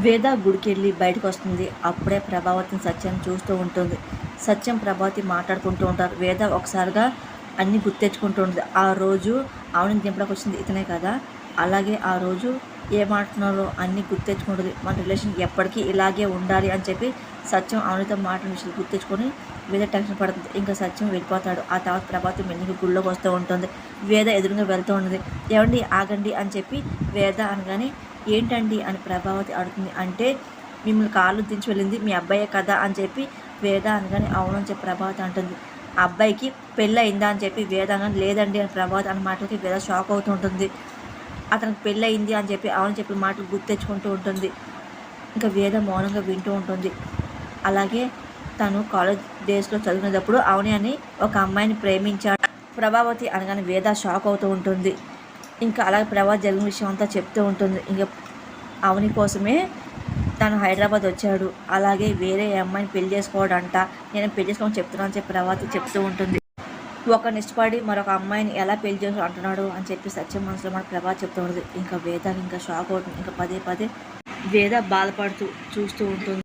వేద గుడికెళ్ళి బయటకు వస్తుంది అప్పుడే ప్రభావతిని సత్యం చూస్తూ ఉంటుంది. సత్యం ప్రభావతి మాట్లాడుకుంటూ ఉంటారు. వేద ఒకసారిగా అన్ని గుర్తెచ్చుకుంటూ ఉంటుంది. ఆ రోజు ఆవిడని దింపడానికి వచ్చింది ఇతనే కదా? అలాగే ఆ రోజు ఏ మాట్లాడుతున్నారో అన్ని గుర్తెచ్చుకుంటుంది. మన రిలేషన్ ఎప్పటికీ ఇలాగే ఉండాలి అని చెప్పి సత్యం ఆవిడతో మాట్లాడిన విషయాలు గుర్తెచ్చుకొని వేద టెన్షన్ పడుతుంది. ఇంకా సత్యం వెళ్ళిపోతాడు. ఆ తర్వాత ప్రభావతి మెల్లికి గుళ్ళోకి వస్తూ ఉంటుంది. వేద ఎదురుగా వెళ్తూ ఉంటుంది. ఏమండి ఆగండి అని చెప్పి వేద అనగానే ఏంటండి అని ప్రభావతి అడుగుతుంది. అంటే మిమ్మల్ని కాళ్ళు దించి వెళ్ళింది మీ అబ్బాయే కదా అని చెప్పి వేద అనగానే అవునని చెప్పి ప్రభావతి అంటుంది. ఆ అబ్బాయికి పెళ్ళి అయిందా అని చెప్పి వేద అనగానే లేదండి అని ప్రభావతి అన్న మాటలకి వేద షాక్ అవుతూ ఉంటుంది. అతనికి పెళ్ళి అయింది అని చెప్పి అవును చెప్పి మాటలు గుర్తెచ్చుకుంటూ ఉంటుంది. ఇంకా వేద మౌనంగా వింటూ ఉంటుంది. అలాగే తను కాలేజ్ డేస్లో చదివినప్పుడు అవుని అని ఒక అమ్మాయిని ప్రేమించాడు. ప్రభావతి అనగానే వేద షాక్ అవుతూ ఉంటుంది. ఇంకా అలాగే ప్రభాస్ జరిగిన విషయం అంతా చెప్తూ ఉంటుంది. ఇంకా అవని కోసమే తను హైదరాబాద్ వచ్చాడు. అలాగే వేరే అమ్మాయిని పెళ్ళి చేసుకోవడంట. నేను పెళ్ళి చేసుకోమని చెప్తున్నాను చెప్పి ప్రభావతి చెప్తూ ఉంటుంది. ఒక ఇష్టపడి మరొక అమ్మాయిని ఎలా పెళ్ళి చేసి అంటున్నాడు అని చెప్పి సత్యం మనసులో మన ప్రభా చెప్తూ ఉంటుంది. ఇంకా వేద ఇంకా షాక్ అవుతుంది. ఇంకా పదే పదే వేద బాధపడుతూ చూస్తూ ఉంటుంది.